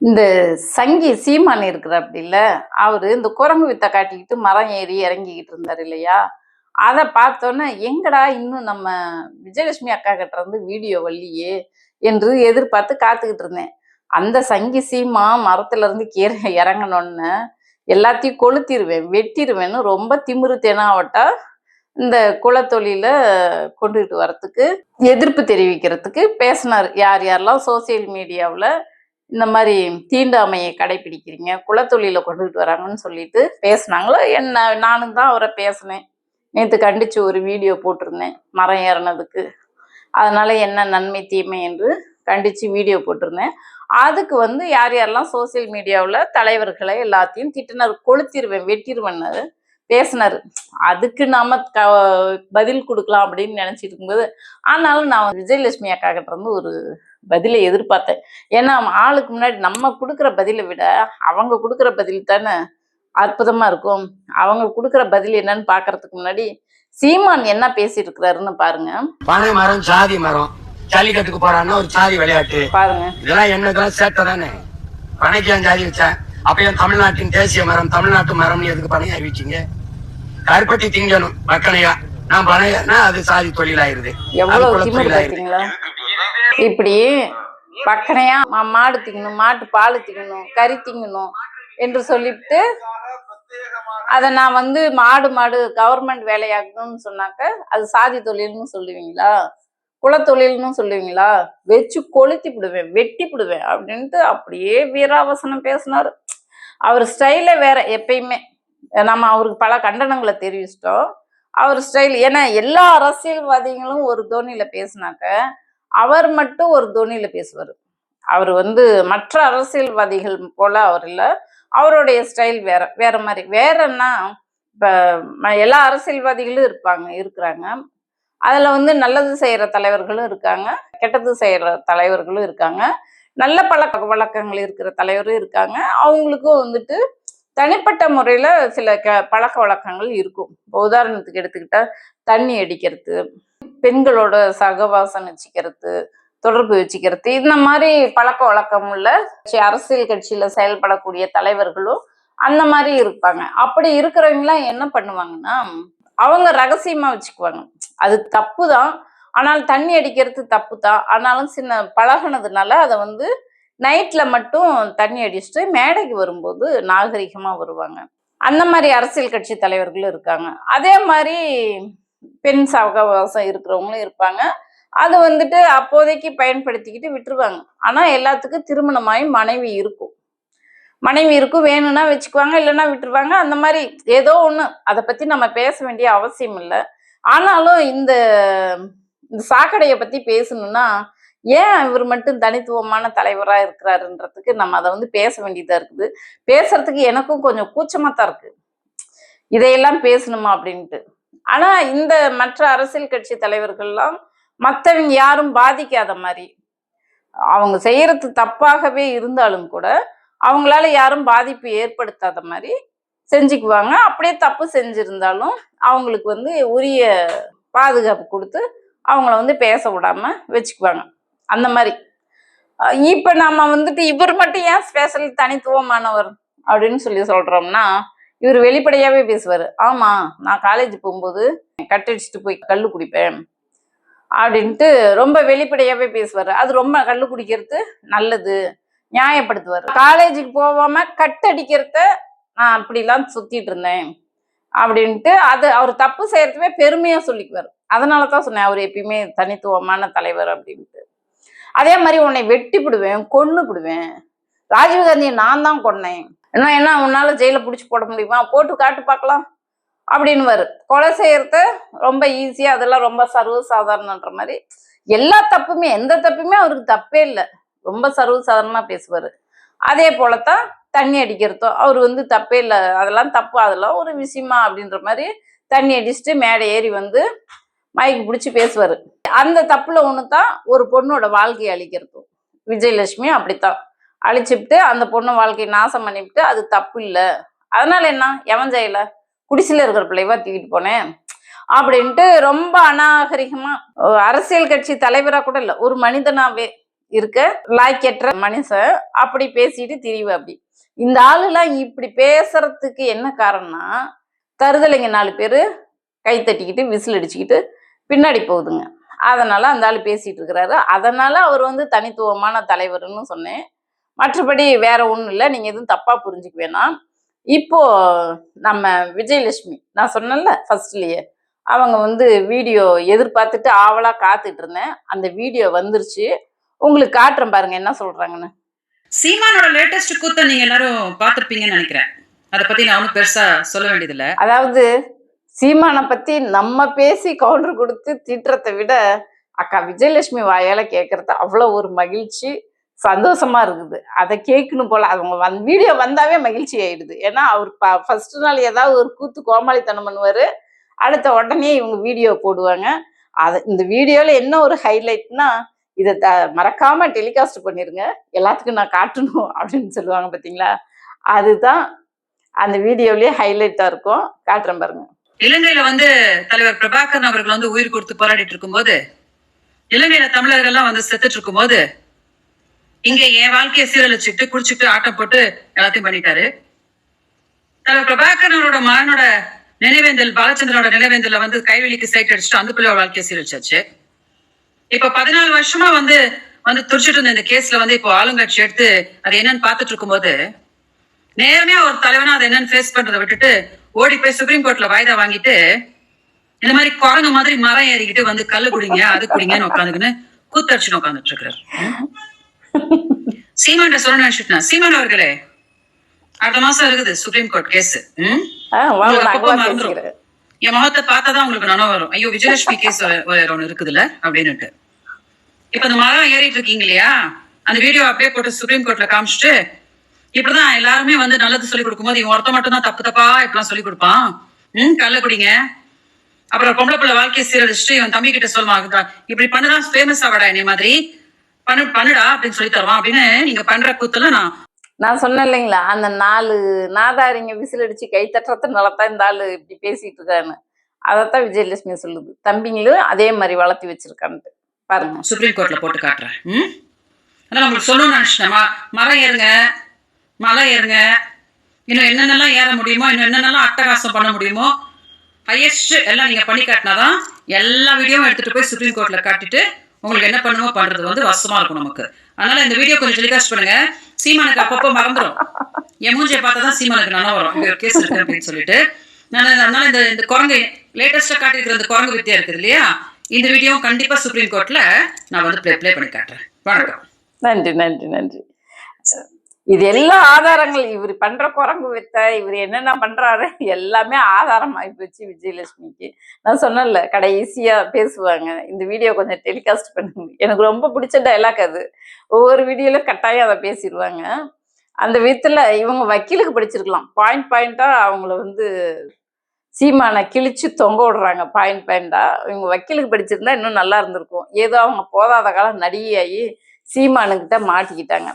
இந்த சங்கி சீமான் இருக்கிறாப்படி அவர் அவரு இந்த குரங்கு வித்தை காட்டிக்கிட்டு மரம் ஏறி இறங்கிக்கிட்டு இருந்தார் இல்லையா? அதை பார்த்தோன்னே எங்கடா இன்னும் நம்ம விஜயலட்சுமி அக்கா கிட்ட இருந்து வீடியோ வள்ளியே என்று எதிர்பார்த்து காத்துக்கிட்டு இருந்தேன். அந்த சங்கி சீமா மரத்துல இருந்து கீரை இறங்கணுன்னு எல்லாத்தையும் கொளுத்திடுவேன் வெட்டிடுவேன்னு ரொம்ப திமிரு தெனாவட்டா இந்த குலத்தொழில கொண்டுகிட்டு வரத்துக்கு எதிர்ப்பு தெரிவிக்கிறதுக்கு பேசினார். யார் யாரெல்லாம் சோசியல் மீடியாவில் இந்த மாதிரி தீண்டாமையை கடைபிடிக்கிறீங்க குலத்தொழில கொண்டுகிட்டு வராங்கன்னு சொல்லிட்டு பேசுனாங்களோ? என்ன நானும் தான் அவரை பேசினேன். நேற்று கண்டிச்சு ஒரு வீடியோ போட்டிருந்தேன் மரம் ஏறினதுக்கு. அதனால என்ன நன்மை தீமை என்று கண்டிச்சு வீடியோ போட்டிருந்தேன். அதுக்கு வந்து யார் யாரெல்லாம் சோசியல் மீடியாவில் தலைவர்களை எல்லாத்தையும் திட்டினர் கொளுத்திடுவேன் வெட்டிடுவேன் பேசினார். அதுக்கு நாம க பதில் கொடுக்கலாம் அப்படின்னு நினச்சிட்டு இருக்கும்போது ஆனாலும் நான் விஜயலட்சுமி அக்கா கிட்ட இருந்து ஒரு பதிலை எதிர்பார்த்தேன். ஏன்னா ஆளுக்கு முன்னாடி நம்ம கொடுக்குற பதிலை விட அவங்க கொடுக்குற பதில் தானே அற்புதமா இருக்கும். அவங்க கொடுக்குற பதில் என்னன்னு பாக்குறதுக்கு முன்னாடி சீமான் என்ன பேசிட்டு இருக்கிறாருன்னு பாருங்க. பனை மரம் சாதி மரம் ஜல்லிக்கட்டுக்கு போறான்னா ஒரு சாதி விளையாட்டு. பாருங்க. இதெல்லாம் என்னதெல்லாம் சேட்டை தானே? பனைக்கு ஏன் ஜாதி வச்சேன் அப்ப தமிழ்நாட்டின் தேசிய மரம் தமிழ்நாட்டு மரம்னு எதுக்கு பனையை அறிவிச்சீங்க? கருப்பட்டி திங்கணும் மக்களையா நான் பனையன்னா அது சாதி தொழிலாயிருது எவ்வளவு தொழிலாயிருது இப்படி பக்கனையா மா- மாடு திங்கணும் மாட்டு பால் திங்கணும் கறி திங்கணும் என்று சொல்லிவிட்டு அதை நான் வந்து மாடு மாடு கவர்மெண்ட் வேலையாக்கணும்னு சொன்னாக்க அது சாதி தொழில்னு சொல்லுவீங்களா? குலத்தொழில்னு சொல்லுவீங்களா? வச்சு கொளுத்தி விடுவேன் வெட்டி விடுவேன் அப்படின்ட்டு அப்படியே வீராவசனம் பேசினார். அவர் ஸ்டைலே வேற எப்பயுமே. நம்ம அவருக்கு பல கண்டனங்களை தெரிவிச்சிட்டோம். அவர் ஸ்டைல் ஏன்னா எல்லா அரசியல்வாதிகளும் ஒரு தோனியில பேசினாக்க அவர் மட்டும் ஒரு துணியில் பேசுவார். அவர் வந்து மற்ற அரசியல்வாதிகள் போல அவர் இல்லை. அவருடைய ஸ்டைல் வேற வேற மாதிரி. வேறன்னா இப்போ எல்லா அரசியல்வாதிகளும் இருப்பாங்க இருக்கிறாங்க. அதில் வந்து நல்லது செய்கிற தலைவர்களும் இருக்காங்க. கெட்டது செய்கிற தலைவர்களும் இருக்காங்க. நல்ல பழக்க வழக்கங்கள் இருக்கிற தலைவரும் இருக்காங்க. அவங்களுக்கும் வந்துட்டு தனிப்பட்ட முறையில் சில க பழக்க வழக்கங்கள் இருக்கும். இப்போ உதாரணத்துக்கு எடுத்துக்கிட்டால் தண்ணி அடிக்கிறது பெண்களோட சகவாசம் வச்சுக்கிறது தொடர்பு வச்சுக்கிறது இந்த மாதிரி பழக்க வழக்கம் உள்ள அரசியல் கட்சியில செயல்படக்கூடிய தலைவர்களும் அந்த மாதிரி இருப்பாங்க. அப்படி இருக்கிறவங்களாம் என்ன பண்ணுவாங்கன்னா அவங்க ரகசியமா வச்சுக்குவாங்க. அது தப்பு தான் ஆனால் தண்ணி அடிக்கிறது தப்பு தான் ஆனாலும் சின்ன பழகுனதுனால அதை வந்து நைட்ல மட்டும் தண்ணி அடிச்சுட்டு மேடைக்கு வரும்போது நாகரிகமா வருவாங்க. அந்த மாதிரி அரசியல் கட்சி தலைவர்களும் இருக்காங்க. அதே மாதிரி பெண் சகவாசம் இருக்கிறவங்களும் இருப்பாங்க. அது வந்துட்டு அப்போதைக்கு பயன்படுத்திக்கிட்டு விட்டுருவாங்க. ஆனா எல்லாத்துக்கும் திருமணமாகி மனைவி இருக்கும். மனைவி இருக்கும் வேணும்னா வச்சுக்குவாங்க இல்லைன்னா விட்டுருவாங்க. அந்த மாதிரி ஏதோ ஒண்ணு. அதை பத்தி நம்ம பேச வேண்டிய அவசியம் இல்லை. ஆனாலும் இந்த இந்த சாக்கடையை பத்தி பேசணும்னா ஏன் இவர் மட்டும் தனித்துவமான தலைவரா இருக்கிறாருன்றதுக்கு நம்ம அதை வந்து பேச வேண்டியதா இருக்குது. பேசுறதுக்கு எனக்கும் கொஞ்சம் கூச்சமா தான் இருக்கு. இதையெல்லாம் பேசணுமா அப்படின்ட்டு. ஆனா இந்த மற்ற அரசியல் கட்சி தலைவர்கள்லாம் மற்றவங்க யாரும் பாதிக்காத மாதிரி. அவங்க செய்யறது தப்பாகவே இருந்தாலும் கூட அவங்களால யாரும் பாதிப்பு ஏற்படுத்தாத மாதிரி செஞ்சுக்குவாங்க. அப்படியே தப்பு செஞ்சிருந்தாலும் அவங்களுக்கு வந்து உரிய பாதுகாப்பு கொடுத்து அவங்கள வந்து பேச விடாம வச்சுக்குவாங்க. அந்த மாதிரி. இப்போ நம்ம வந்துட்டு இவர் மட்டும் ஏன் ஸ்பெஷல் தனித்துவமானவர் அப்படின்னு சொல்லி சொல்றோம்னா இவர் வெளிப்படையாகவே பேசுவார். ஆமா நான் காலேஜ் போகும்போது கட்டடிச்சுட்டு போய் கல்லு குடிப்பேன் அப்படின்ட்டு ரொம்ப வெளிப்படையாவே பேசுவார். அது ரொம்ப கல் குடிக்கிறது நல்லது நியாயப்படுத்துவார். காலேஜுக்கு போகாம கட்டடிக்கிறத நான் அப்படிலாம் சுத்திட்டு இருந்தேன் அப்படின்ட்டு அது அவர் தப்பு செய்யறதுமே பெருமையா சொல்லிக்குவார். அதனால தான் சொன்னேன் அவர் எப்பயுமே தனித்துவமான தலைவர் அப்படின்ட்டு. அதே மாதிரி உன்னை வெட்டி விடுவேன் கொன்னு விடுவேன் ராஜீவ்காந்தியை நான் தான் கொன்னேன். என்ன என்ன உன்னால ஜெயில பிடிச்சி போட முடியுமா? போட்டு காட்டு பார்க்கலாம் அப்படின்னுவாரு. கொலை செய்யறத ரொம்ப ஈஸியா அதெல்லாம் ரொம்ப சர்வசாதாரணன்ற மாதிரி. எல்லா தப்புமே எந்த தப்புமே அவருக்கு தப்பே இல்லை. ரொம்ப சர்வசாதாரணமா பேசுவாரு. அதே போலத்தான் தண்ணி அடிக்கிறதோ அவர் வந்து தப்பே இல்லை. அதெல்லாம் தப்பு. அதெல்லாம் ஒரு விஷயமா அப்படின்ற மாதிரி தண்ணி அடிச்சுட்டு மேடை ஏறி வந்து மைக்கு பிடிச்சி பேசுவாரு. அந்த தப்புல ஒன்று தான் ஒரு பொண்ணோட வாழ்க்கையை அழிக்கிறதும். விஜயலட்சுமி அப்படித்தான். அழிச்சுட்டு அந்த பொண்ணு வாழ்க்கையை நாசம் பண்ணிவிட்டு அது தப்பு இல்லை அதனால என்ன? எவன் செய்யல குடிசில இருக்கிற பிள்ளைவா தூக்கிட்டு போனேன் அப்படின்ட்டு ரொம்ப அநாகரிகமா அரசியல் கட்சி தலைவரா கூட இல்லை ஒரு மனிதனாவே இருக்க லாய்க்கற்ற மனுஷன் அப்படி பேசிட்டு திரிவு அப்படி. இந்த ஆளுலாம் இப்படி பேசுறதுக்கு என்ன காரணம்னா தருதலைங்க நாலு பேர் கை தட்டிக்கிட்டு விசில் அடிச்சுக்கிட்டு பின்னாடி போகுதுங்க. அதனால அந்த ஆள் பேசிட்டு இருக்கிறாரு. அதனால அவர் வந்து தனித்துவமான தலைவர்னு சொன்னேன். மற்றபடி வேற ஒன்றும் இல்லை. நீங்க எதுவும் தப்பா புரிஞ்சுக்க வேணாம் இப்போ நம்ம விஜயலட்சுமி நான் சொன்னேன்ல ஃபர்ஸ்ட்லயே அவங்க வந்து வீடியோ எதிர்பார்த்துட்டு ஆவலா காத்துட்டு இருந்தேன். அந்த வீடியோ வந்துருச்சு. உங்களுக்கு காட்டுறேன் பாருங்க என்ன சொல்றாங்கன்னு. சீமானோட லேட்டஸ்ட் கூத்த நீங்க எல்லாரும் பார்த்திருப்பீங்கன்னு நினைக்கிறேன். அதை பத்தி நான் ஒன்றும் பெருசா சொல்ல வேண்டியதில்ல. அதாவது சீமானை பத்தி நம்ம பேசி கவுண்டர் கொடுத்து திட்டுறதை விட அக்கா விஜயலட்சுமி வாயால கேட்கறது அவ்வளோ ஒரு மகிழ்ச்சி. சந்தோஷமா இருக்குது. அதை கேட்கணும் போல அவங்க வந் வீடியோ வந்தாவே மகிழ்ச்சி ஆயிடுது. ஏன்னா அவர் ஃபர்ஸ்ட் நாள் ஏதாவது ஒரு கூத்து கோமாளித்தனம் பண்ணுவார். அடுத்த உடனே இவங்க வீடியோ போடுவாங்க. அதை இந்த வீடியோவில் என்ன ஒரு ஹைலைட்னா இதை த மறக்காம டெலிகாஸ்ட் பண்ணிருங்க. எல்லாத்துக்கும் நான் காட்டணும் அப்படின்னு சொல்லுவாங்க பார்த்தீங்களா அதுதான் அந்த வீடியோலயே ஹைலைட்டா இருக்கும். காட்டுறேன் பாருங்க. இலங்கையில வந்து தலைவர் பிரபாகரன் அவர்கள் வந்து உயிர் கொடுத்து போராடிட்டு இருக்கும்போது இலங்கையில தமிழர்கள் எல்லாம் வந்து செத்துட்டு இருக்கும்போது இங்க என் வாழ்க்கையை சீரழிச்சுட்டு குடிச்சிட்டு ஆட்டம் போட்டு எல்லாத்தையும் பண்ணிட்டாரு. தலைவர் பிரபாகரனோட மகனோட நினைவேந்தல் பாலச்சந்திரனோட நினைவேந்தல வந்து கைவெளிக்கு சைட் அடிச்சுட்டு அந்த பிள்ளையோட வாழ்க்கையை சீரழிச்சாச்சு. இப்ப பதினாலு வருஷமா வந்து வந்து துடிச்சிட்டு இருந்த இந்த கேஸ்ல வந்து இப்போ ஆளுங்கட்சி எடுத்து அது என்னன்னு பாத்துட்டு இருக்கும்போது நேரமே ஒரு தலைவனா அதை என்னன்னு ஃபேஸ் பண்றதை விட்டுட்டு ஓடி போய் சுப்ரீம் கோர்ட்ல வாய்தா வாங்கிட்டு இந்த மாதிரி குரங்கு மாதிரி மரம் ஏறிக்கிட்டு வந்து கல்லு குடிங்க அது குடிங்கன்னு உட்காந்துக்குன்னு கூத்தடிச்சுன்னு உட்காந்துட்டு இருக்கிறார். சீமான் சொல்ல நினைச்சிட்டேன் சீமான் அவர்களே அடுத்த மாசம் இருக்குது சுப்ரீம் கோர்ட் கேஸ். என் முகத்தை பார்த்தாதான் உங்களுக்கு நினைவு வரும். ஐயோ விஜயலட்சுமி கேஸ் ஒண்ணு இருக்குதுல்ல அப்படின்னுட்டு. இப்ப இந்த மரம் ஏறிட்டு இருக்கீங்க இல்லையா? அந்த வீடியோ அப்படியே போட்டு சுப்ரீம் கோர்ட்ல காமிச்சிட்டு இப்படிதான் எல்லாருமே வந்து நல்லது சொல்லி கொடுக்கும்போது இவன் ஒருத்த மட்டும் தான் தப்பு தப்பா இப்படிலாம் சொல்லி கொடுப்பான். ம் கல்ல குடிங்க. அப்புறம் பொம்பளை பிள்ளை வாழ்க்கையை சீரழிச்சுட்டு இவன் தம்பி கிட்ட சொல்லுவான் "அக்கா, இப்படி பண்ணுதான் ஃபேமஸ் ஆவாடா என்னை மாதிரி. பண்ணு பண்ணுடா அப்படின்னு சொல்லி தருவான். அப்படின்னு நீங்க பண்ற கூத்துல நான் நான் சொன்னேன் இல்லைங்களா? அந்த நாலு நாதாரிங்க விசில் அடிச்சு கை தட்டுறதுனால தான் இந்த ஆளு இப்படி பேசிட்டு இருக்கான்னு அதைத்தான் விஜயலட்சுமி சொல்லுது. தம்பிங்களும் அதே மாதிரி வளர்த்தி வச்சிருக்கான்ட்டு. பாருங்க. சுப்ரீம் கோர்ட்ல போட்டு காட்டுறேன். அதான் உங்களுக்கு சொல்லணும்னு நினைச்சிட்டேன். ம- மரம் ஏறுங்க. மலை ஏறுங்க. இன்னும் என்னென்னலாம் ஏற முடியுமோ இன்னும் என்னென்னலாம் அட்டகாசம் பண்ண முடியுமோ ஹையஸ்ட் எல்லாம் நீங்க பண்ணி காட்டினாதான் எல்லா வீடியோவும் எடுத்துட்டு போய் சுப்ரீம் கோர்ட்ல காட்டிட்டு உங்களுக்கு என்ன பண்ணுமோ பண்றது வந்து வசமா இருக்கும் நமக்கு. அதனால இந்த வீடியோ கொஞ்சம் டெலிகாஸ்ட் பண்ணுங்க. சீமானுக்கு அப்பப்போ மறந்துடும் என் மூஞ்சியை பார்த்தா தான் சீமானுக்கு நல்லா வரும். இங்க ஒரு கேஸ் இருக்கு அப்படின்னு சொல்லிட்டு. நான் அதனால இந்த இந்த குரங்கு லேட்டஸ்டா காட்டியிருக்கிற இந்த குரங்கு வித்தியா இருக்குது இல்லையா? இந்த வீடியோவும் கண்டிப்பா சுப்ரீம் கோர்ட்ல நான் வந்து ப்ளே ப்ளே பண்ணி காட்டுறேன். வணக்கம். நன்றி நன்றி நன்றி. இது எல்லா ஆதாரங்கள். இவர் பண்ற குரங்கு வித்த இவர் என்னென்ன பண்றாரு எல்லாமே ஆதாரம் ஆகி போச்சு விஜயலட்சுமிக்கு. நான் சொன்னேன்ல கடைசியா பேசுவாங்க. இந்த வீடியோ கொஞ்சம் டெலிகாஸ்ட் பண்ணுங்க. எனக்கு ரொம்ப பிடிச்ச டைலாக் அது. ஒவ்வொரு வீடியோல கட்டாயம் அதை பேசிடுவாங்க. அந்த விதத்துல இவங்க வக்கீலுக்கு படிச்சிருக்கலாம். பாயிண்ட் பாயிண்டா அவங்கள வந்து சீமானை கிழிச்சு தொங்க விடுறாங்க. பாயிண்ட் பாயிண்டா இவங்க வக்கீலுக்கு படிச்சிருந்தா இன்னும் நல்லா இருந்திருக்கும். ஏதோ அவங்க போதாத காலம் நடிகையாகி சீமானுக்கிட்ட மாட்டிக்கிட்டாங்க.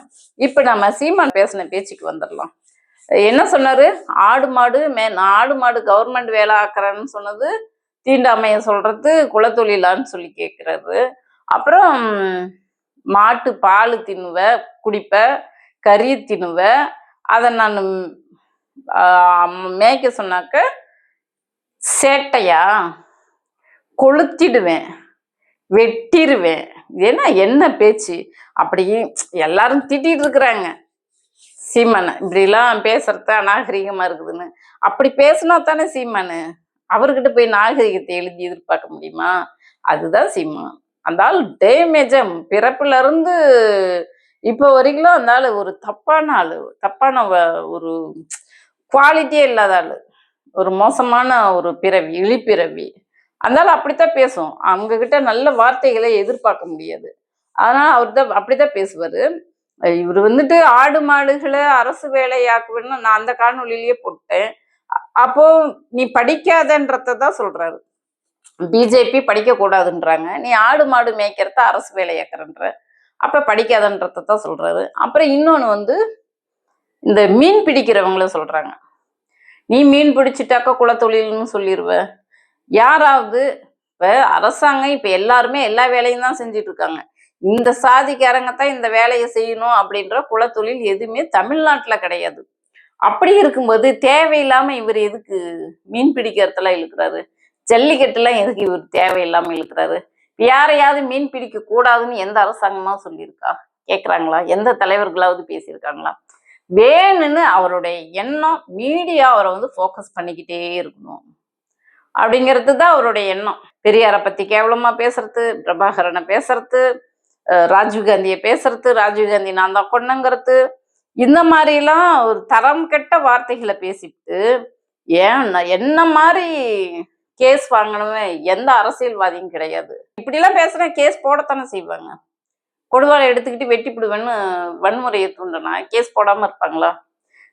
இப்போ நம்ம சீமான் பேசின பேச்சுக்கு வந்துடலாம். என்ன சொன்னார்? ஆடு மாடு மே ஆடு மாடு கவர்மெண்ட் வேலை ஆக்குறேன்னு சொன்னது தீண்டாமையை சொல்கிறது குலத்தொழிலான்னு சொல்லி கேட்குறது அப்புறம் மாட்டு பால் தின்னுவ குடிப்ப கறி தின்னுவ அதை நான் மேய்க்க சொன்னாக்க சேட்டையா? கொளுத்திடுவேன். வெட்டிடுவேன் ஏன்னா என்ன பேச்சு? அப்படியே எல்லாரும் திட்டிட்டு இருக்கிறாங்க. சீமானை இப்படிலாம் பேசுறது அநாகரிகமா இருக்குதுன்னு. அப்படி பேசினா தானே சீமானு? அவர்கிட்ட போய் நாகரிகத்தை எழுதி எதிர்பார்க்க முடியுமா? அதுதான் சீமான். அந்த ஆள் டேமேஜா பிறப்புல இருந்து இப்போ வரைக்கும் அந்த ஆள் ஒரு தப்பான ஆள். தப்பான வ- ஒரு குவாலிட்டியே இல்லாத ஆள். ஒரு மோசமான ஒரு பிறவி இழிப்பிறவி. அதனால அப்படித்தான் பேசும். அவங்க கிட்ட நல்ல வார்த்தைகளை எதிர்பார்க்க முடியாது. அதனால அவர் தான் அப்படித்தான் பேசுவார். இவர் வந்துட்டு ஆடு மாடுகளை அரசு வேலையாக்குவேன்னு நான் அந்த காணொலியிலேயே போட்டேன். அப்போ நீ படிக்காதன்றத தான் சொல்றாரு. பிஜேபி படிக்க கூடாதுன்றாங்க நீ ஆடு மாடு மேய்க்கிறத அரசு வேலையாக்குறன்ற. அப்ப படிக்காதன்றத தான் சொல்றாரு. அப்புறம் இன்னொன்று வந்து இந்த மீன் பிடிக்கிறவங்கள சொல்றாங்க. நீ மீன் பிடிச்சிட்டாக்கா குலத்தொழில்னு சொல்லிடுவ யாராவது இப்போ அரசாங்கம் இப்ப எல்லாருமே எல்லா வேலையும் தான் செஞ்சுட்டு இருக்காங்க இந்த சாதிக்காரங்க தான் இந்த வேலையை செய்யணும் அப்படின்ற குலத்தொழில் எதுவுமே தமிழ்நாட்டுல கிடையாது. அப்படி இருக்கும்போது தேவையில்லாம இவர் எதுக்கு மீன் பிடிக்கிறதுல இழுக்கிறாரு? ஜல்லிக்கட்டுலாம் எதுக்கு இவர் தேவையில்லாம இழுக்கிறாரு? யாரையாவது மீன் பிடிக்க கூடாதுன்னு எந்த அரசாங்கமா சொல்லியிருக்கா? கேட்குறாங்களா எந்த தலைவர்களாவது பேசியிருக்காங்களா? வேணும்னு அவருடைய எண்ணம் மீடியா அவரை வந்து ஃபோக்கஸ் பண்ணிக்கிட்டே இருக்கணும். அப்படிங்கிறது தான் அவருடைய எண்ணம். பெரியாரை பத்தி கேவலமா பேசுறது பிரபாகரனை பேசுறது ராஜீவ் காந்தியை பேசுறது ராஜீவ் காந்தி நான் தான் கொண்டங்கிறது இந்த மாதிரிலாம் ஒரு தரம் கெட்ட வார்த்தைகளை பேசிட்டு ஏன் என்ன மாதிரி கேஸ் வாங்கணுமே எந்த அரசியல்வாதியும் கிடையாது. இப்படிலாம் பேசுனா கேஸ் போடத்தானே செய்வாங்க? கொடுவாளை எடுத்துக்கிட்டு வெட்டிப்பிடுவேன்னு வன்முறையை தூண்டனா கேஸ் போடாம இருப்பாங்களா?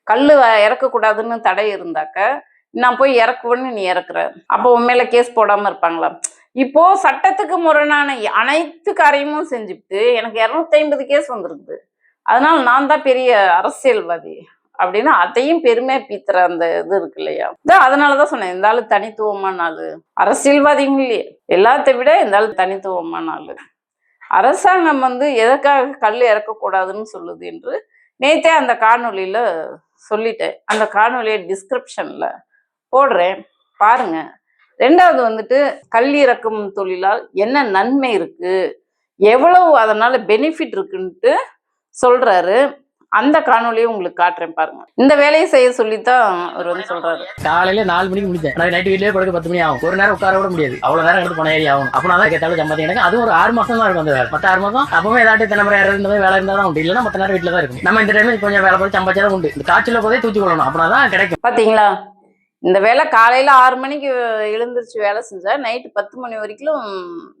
கல்லு வ- இறக்கக்கூடாதுன்னு தடை இருந்தாக்க நான் போய் இறக்குவேன்னு நீ இறக்குற. அப்போ உன் கேஸ் போடாம இருப்பாங்களா? இப்போ சட்டத்துக்கு முரணான அனைத்து காரியமும் செஞ்சுட்டு எனக்கு இரநூத்தி ஐம்பது கேஸ் வந்திருக்குது. அதனால நான் தான் பெரிய அரசியல்வாதி அப்படின்னு அதையும் பெருமையா பீத்துற அந்த இது இருக்கு இல்லையா? அதனாலதான் சொன்னேன் இந்த ஆளு தனித்துவமான ஆளு. அரசியல்வாதிங்களே எல்லாத்தை விட இந்த ஆளு தனித்துவமான ஆளு. அரசாங்கம் வந்து எதற்காக கல் இறக்கக்கூடாதுன்னு சொல்லுது என்று நேத்தே அந்த காணொலியில சொல்லிட்டேன். அந்த காணொலியை டிஸ்கிரிப்ஷன்ல போடுறேன். பாருங்க. ரெண்டாவது வந்துட்டு கல் இறக்கும் தொழிலால் என்ன நன்மை இருக்கு? எவ்வளவு அதனால பெனிஃபிட் இருக்குன்ட்டு சொல்றாரு. அந்த காணொலியை உங்களுக்கு காட்டுறேன் பாருங்க. இந்த வேலையை செய்ய சொல்லித்தான் அவர் வந்து சொல்றாரு. காலையில நாலு மணிக்கு முடிச்சேன் நைட்டு வீட்லயே படுக்க பத்து மணி ஆகும். ஒரு நேரம் உட்கார கூட முடியாது. அவ்வளவு நேரம் எடுத்து பணம் ஏறி ஆகும். அப்பனா தான் கேட்டாலும் சம்பாதி எனக்கு அது ஒரு ஆறு மாசம் தான் இருக்கும் அந்த வேலை. மத்த ஆறு மாசம்? அப்பவே ஏதாட்டி தினமுறை இருந்த வேலை இருந்தா தான் உண்டு. இல்லைன்னா மத்த நேரம் வீட்டுல தான் இருக்கும். நம்ம இந்த டைம் கொஞ்சம் வேலை போய் சம்பாதிச்சா தான் உண்டு. இந்த காய்ச்சல போதே தூக்கி கொள்ளணும். அப்படின்னா தான் கிடைக்கும். பாத்தீங்களா? இந்த வேலை காலையில ஆறு மணிக்கு எழுந்திரிச்சு வேலை செஞ்சா நைட்டு பத்து மணி வரைக்கும்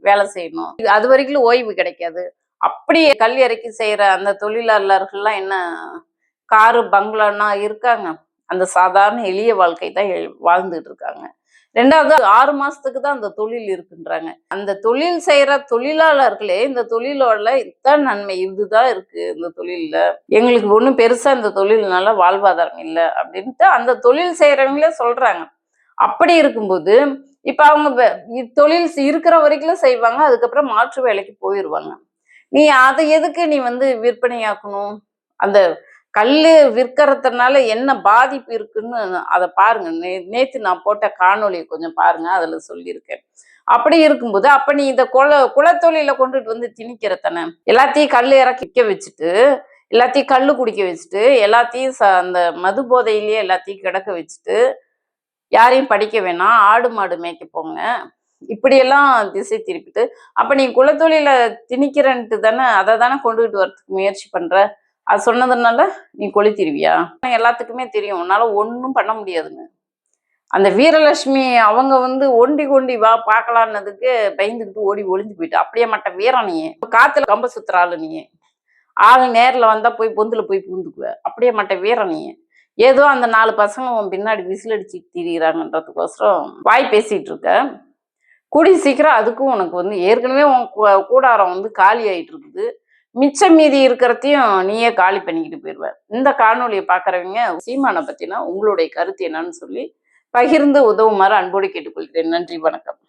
வேலை செய்யணும். அது வரைக்கும் ஓய்வு கிடைக்காது. அப்படி கல் இறக்கி செய்யற அந்த தொழிலாளர்கள்லாம் என்ன காரு பங்களான்னா இருக்காங்க. அந்த சாதாரண எளிய வாழ்க்கை தான் வாழ்ந்துகிட்டு வாழ்ந்துட்டு இருக்காங்க. ரெண்டாவது ஆறு மாசத்துக்கு தான் அந்த தொழில் இருக்குன்றாங்க. அந்த தொழில் செய்யற தொழிலாளர்களே இந்த தொழிலோட இத்தான் நன்மை இதுதான் இருக்கு இந்த தொழில்ல. எங்களுக்கு ஒன்றும் பெருசா இந்த தொழில்னால வாழ்வாதாரம் இல்லை அப்படின்ட்டு அந்த தொழில் செய்யறவங்களே சொல்றாங்க. அப்படி இருக்கும்போது இப்ப அவங்க தொழில் இருக்கிற வரைக்கும் செய்வாங்க அதுக்கப்புறம் மாற்று வேலைக்கு போயிடுவாங்க நீ அதை எதுக்கு நீ வந்து விற்பனையாக்கணும்? அந்த கல் விற்கிறதுனால என்ன பாதிப்பு இருக்குன்னு அதை பாருங்க. நே நேற்று நான் போட்ட காணொலியை கொஞ்சம் பாருங்க அதில் சொல்லியிருக்கேன். அப்படி இருக்கும்போது அப்ப நீ இந்த குல குலத்தொழில கொண்டுட்டு வந்து திணிக்கிறத்தானே? எல்லாத்தையும் கல் இறக்கி விற்க வச்சுட்டு எல்லாத்தையும் கல் குடிக்க வச்சுட்டு எல்லாத்தையும் ச அந்த மது போதையிலேயே எல்லாத்தையும் கிடக்க வச்சுட்டு யாரையும் படிக்க வேணாம் ஆடு மாடு மேய்க்க போங்க. இப்படியெல்லாம் திசை திருப்பிட்டு அப்ப நீ குலத்தொழில திணிக்கிறன்ட்டு தானே அதை தானே கொண்டுகிட்டு வரத்துக்கு முயற்சி பண்ற? அது சொன்னதுனால நீ கொளுத்திருவியா? எல்லாத்துக்குமே தெரியும். உன்னால ஒன்றும் பண்ண முடியாதுங்க அந்த வீரலட்சுமி அவங்க வந்து ஒண்டி கொண்டி வா பார்க்கலான்னதுக்கு பயந்துக்கிட்டு ஓடி ஒளிஞ்சு போயிட்டு. அப்படியே மட்ட வீரம் நீ. காத்துல கம்ப சுத்துற ஆளு நீ. ஆள் நேரில் வந்தா போய் பொந்தில் போய் பூந்துக்குவ. அப்படியே மட்ட வீரம் நீ. ஏதோ அந்த நாலு பசங்க உன் பின்னாடி விசில் அடிச்சு திரிகிறாங்கன்றதுக்கோசரம் வாய் பேசிட்டு இருக்க. கூடி சீக்கிரம் அதுக்கும் உனக்கு வந்து ஏற்கனவே உன் கூடாரம் வந்து காலி ஆயிட்டு இருக்குது. மிச்சம் மீதி இருக்கிறதையும் நீயே காலி பண்ணிக்கிட்டு போயிடுவ இந்த காணொலியை பார்க்குறவங்க சீமானை பத்தினா உங்களுடைய கருத்து என்னன்னு சொல்லி பகிர்ந்து உதவுமாறு அன்போடு கேட்டுக்கொள்கிறேன். நன்றி வணக்கம்.